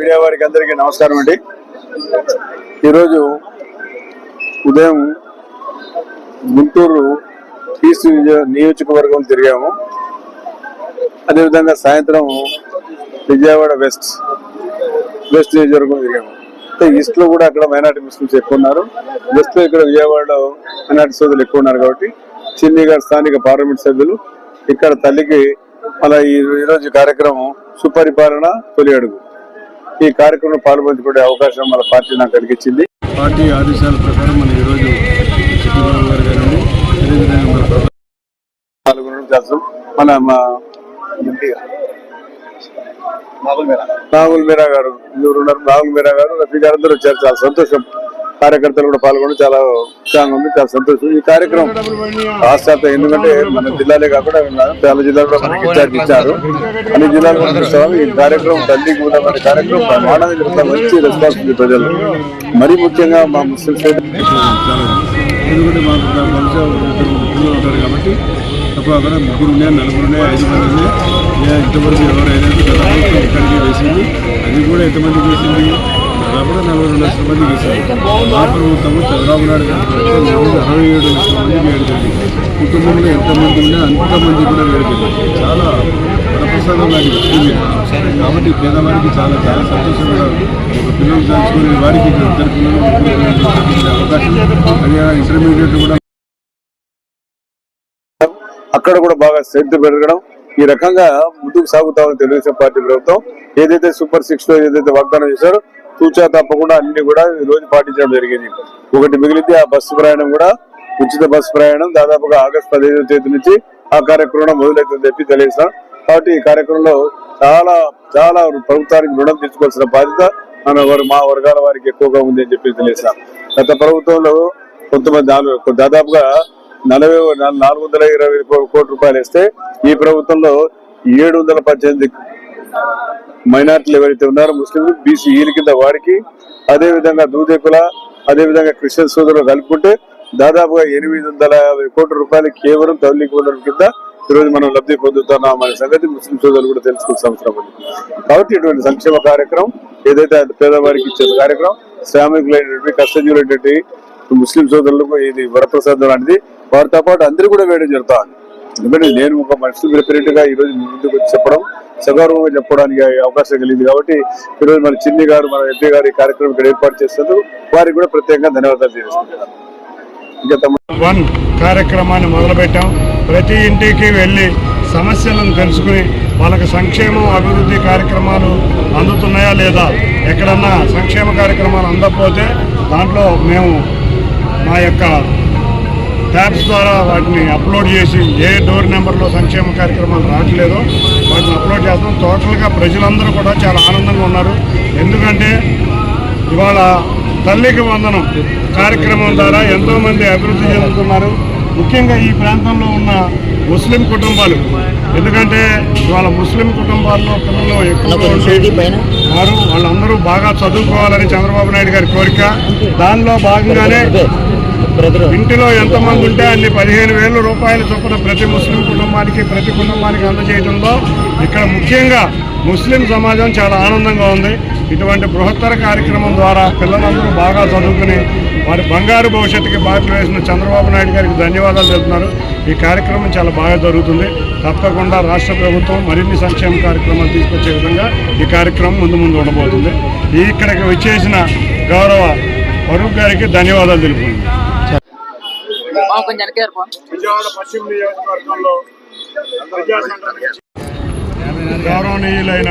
Media వారికి అందరికీ నమస్కారం అండి. ఈరోజు ఉదయం గుంటూరు ఈస్ట్ నియోజకవర్గం తిరిగాము. అదేవిధంగా సాయంత్రం విజయవాడ వెస్ట్ వెస్ట్ నియోజకవర్గం తిరిగాము. ఈస్ట్లో కూడా అక్కడ మైనార్టీ ముస్లిమ్స్ ఎక్కువ ఉన్నారు. వెస్ట్లో ఇక్కడ విజయవాడలో మైనార్టీ సోదరులు ఎక్కువ ఉన్నారు కాబట్టి చిన్ని గారు స్థానిక పార్లమెంట్ సభ్యులు ఇక్కడ తల్లికి అలా ఈ ఈ రోజు కార్యక్రమం సుపరిపాలన తొలి అడుగు. ఈ కార్యక్రమంలో పాల్పంచుకునే అవకాశం మన పార్టీ నాకు కలిగించింది. పార్టీ ఆదేశాల ప్రకారం మనం ఈరోజు పాల్గొనడం చేస్తాం. మన రాహుల్ మీరా. గారు ఎవరు ఉన్నారు రాహుల్ మీరా గారు రఫీ గారు అందరూ వచ్చారు. చాలా సంతోషం. కార్యకర్తలు కూడా పాల్గొనడం చాలా ఉత్సాహంగా ఉంది చాలా సంతోషం. ఈ కార్యక్రమం రాష్ట్ర ఎందుకంటే మన జిల్లాలే కాకుండా చాలా జిల్లాలు కూడా మనకి ఇన్ఛార్జ్ ఇచ్చారు. అన్ని జిల్లాలు కూడా ఈ కార్యక్రమం తల్లికి కూడా మన కార్యక్రమం ప్రమాణంగా మంచి రెస్పాన్స్ ఉంది ప్రజలు. మరీ ముఖ్యంగా మా ముస్లిం ఎందుకంటే మాకు ఇక్కడ ఉంటారు కాబట్టి తప్ప అక్కడ ముగ్గురు ఉన్నాయి నలుగురు ఉన్నాయి ఐదు మంది ఉన్నాయి. ఇంతవరకు ఎవరైనా ఇక్కడికి వేసింది అది కూడా ఎంతమంది వేసింది? దాదాపు నలభై రెండు లక్షల మందికి వేసింది మా ప్రభుత్వము చంద్రబాబు నాయుడు గారు అరవై ఏడు లక్షల మందికి వేడుకుంది కుటుంబంలో ఎంతమంది ఉన్నా అంతమంది కూడా వేడుకుంది చాలా వరప్రసాదం లాంటి వచ్చింది. కాబట్టి పేదవారికి చాలా చాలా సంతోషంగా ఒక పిల్లలు చదువుకునే వారికి ఇద్దరు పిల్లలు అవకాశం. అదే ఇంటర్మీడియట్ కూడా అక్కడ కూడా బాగా శ్రద్ధ పెరగడం. ఈ రకంగా ముందుకు సాగుతామని తెలుగుదేశం పార్టీ ప్రభుత్వం ఏదైతే సూపర్ సిక్స్లో ఏదైతే వాగ్దానం చేశారో తూచా తప్పకుండా అన్ని కూడా ఈ రోజు పాటించడం జరిగింది. ఒకటి మిగిలితే ఆ బస్సు ప్రయాణం కూడా ఉచిత బస్సు ప్రయాణం. దాదాపుగా ఆగస్టు పదిహేను తేదీ నుంచి ఆ కార్యక్రమం మొదలవుతుందని చెప్పి తెలియజేస్తాం కాబట్టి ఈ కార్యక్రమంలో చాలా చాలా ప్రభుత్వానికి రుణం తీసుకోవాల్సిన బాధ్యత మన వారు మా వర్గాల వారికి ఎక్కువగా ఉంది అని చెప్పి తెలియజేస్తాం గత ప్రభుత్వంలో కొంతమంది నాలుగు దాదాపుగా నలభై నాలుగు నాలుగు వందల ఇరవై కోట్ల రూపాయలు ఇస్తే ఈ ప్రభుత్వంలో ఏడు వందల పద్దెనిమిది మైనార్టీలు ఎవరైతే ఉన్నారో ముస్లింలు బీసీ ఈల కింద వారికి అదే విధంగా దూదేకుల అదే విధంగా క్రిస్టియన్ సోదరులు కలుపుకుంటే దాదాపుగా ఎనిమిది వందల యాభై కోట్ల రూపాయలు కేవలం తల్లికి వందల కింద ఈరోజు మనం లబ్ధి పొందుతున్నాం అనే సంగతి ముస్లిం సోదరులు కూడా తెలుసుకునే సంవత్సరం ఉంది. కాబట్టి ఇటువంటి సంక్షేమ కార్యక్రమం ఏదైతే పేదవారికి ఇచ్చే కార్యక్రమం శ్రామికులైనటువంటి కష్టజీవులైనటువంటి ముస్లిం సోదరులకు ఇది వరప్రసాదం లాంటిది. వారితో పాటు అందరూ కూడా వేయడం జరుగుతా ఉంది ఎందుకంటే నేను ఒక మనిషి రిప్రజెంట్గా ఈ రోజు ముందుకు వచ్చి చెప్పడం సగౌరవంగా చెప్పడానికి అవకాశం కలిగింది కాబట్టి ఈరోజు మన చిన్ని గారు మన ఎంపీ గారు ఈ కార్యక్రమం ఇక్కడ ఏర్పాటు చేస్తున్నందుకు వారికి కూడా ప్రత్యేకంగా ధన్యవాదాలు తెలియజేస్తున్నాను. ఇంకా వన్ కార్యక్రమాన్ని మొదలుపెట్టాం. ప్రతి ఇంటికి వెళ్ళి సమస్యలను తెలుసుకుని వాళ్ళకి సంక్షేమం అభివృద్ధి కార్యక్రమాలు అందుతున్నాయా లేదా ఎక్కడన్నా సంక్షేమ కార్యక్రమాలు అందకపోతే దాంట్లో మేము మా యొక్క ట్యాబ్స్ ద్వారా వాటిని అప్లోడ్ చేసి ఏ డోర్ నెంబర్లో సంక్షేమ కార్యక్రమాలు రావట్లేదో అప్లోడ్ చేస్తాం. టోటల్గా ప్రజలందరూ కూడా చాలా ఆనందంగా ఉన్నారు. ఎందుకంటే ఇవాళ తల్లికి వందనం కార్యక్రమం ద్వారా ఎంతో మంది అభివృద్ధి చెందుతున్నారు. ముఖ్యంగా ఈ ప్రాంతంలో ఉన్న ముస్లిం కుటుంబాలు. ఎందుకంటే ఇవాళ ముస్లిం కుటుంబాల్లో పిల్లలు ఎక్కువగా వారు వాళ్ళందరూ బాగా చదువుకోవాలని చంద్రబాబు నాయుడు గారి కోరిక. దానిలో భాగంగానే ఇంటిలో ఎంతమంది ఉంటే అన్ని పదిహేను వేల రూపాయల చొప్పున ప్రతి ముస్లిం కుటుంబానికి ప్రతి కుటుంబానికి అందజేయడంలో ఇక్కడ ముఖ్యంగా ముస్లిం సమాజం చాలా ఆనందంగా ఉంది. ఇటువంటి బృహత్తర కార్యక్రమం ద్వారా పిల్లలందరూ బాగా చదువుకుని వారి బంగారు భవిష్యత్తుకి బాధ్యత వేసిన చంద్రబాబు నాయుడు గారికి ధన్యవాదాలు చెబుతున్నారు ఈ కార్యక్రమం చాలా బాగా జరుగుతుంది. తప్పకుండా రాష్ట్ర ప్రభుత్వం మరిన్ని సంక్షేమ కార్యక్రమాలు తీసుకొచ్చే విధంగా ఈ కార్యక్రమం ముందు ముందు ఉండబోతుంది. ఇక్కడికి వచ్చేసిన గౌరవ ఫరూక్ గారికి ధన్యవాదాలు తెలుపుతున్నాను. కొంచెం వెనక్కి జరుపు. విజయవాడ పశ్చిమ నియోజకవర్గంలో గౌరవనీయులైన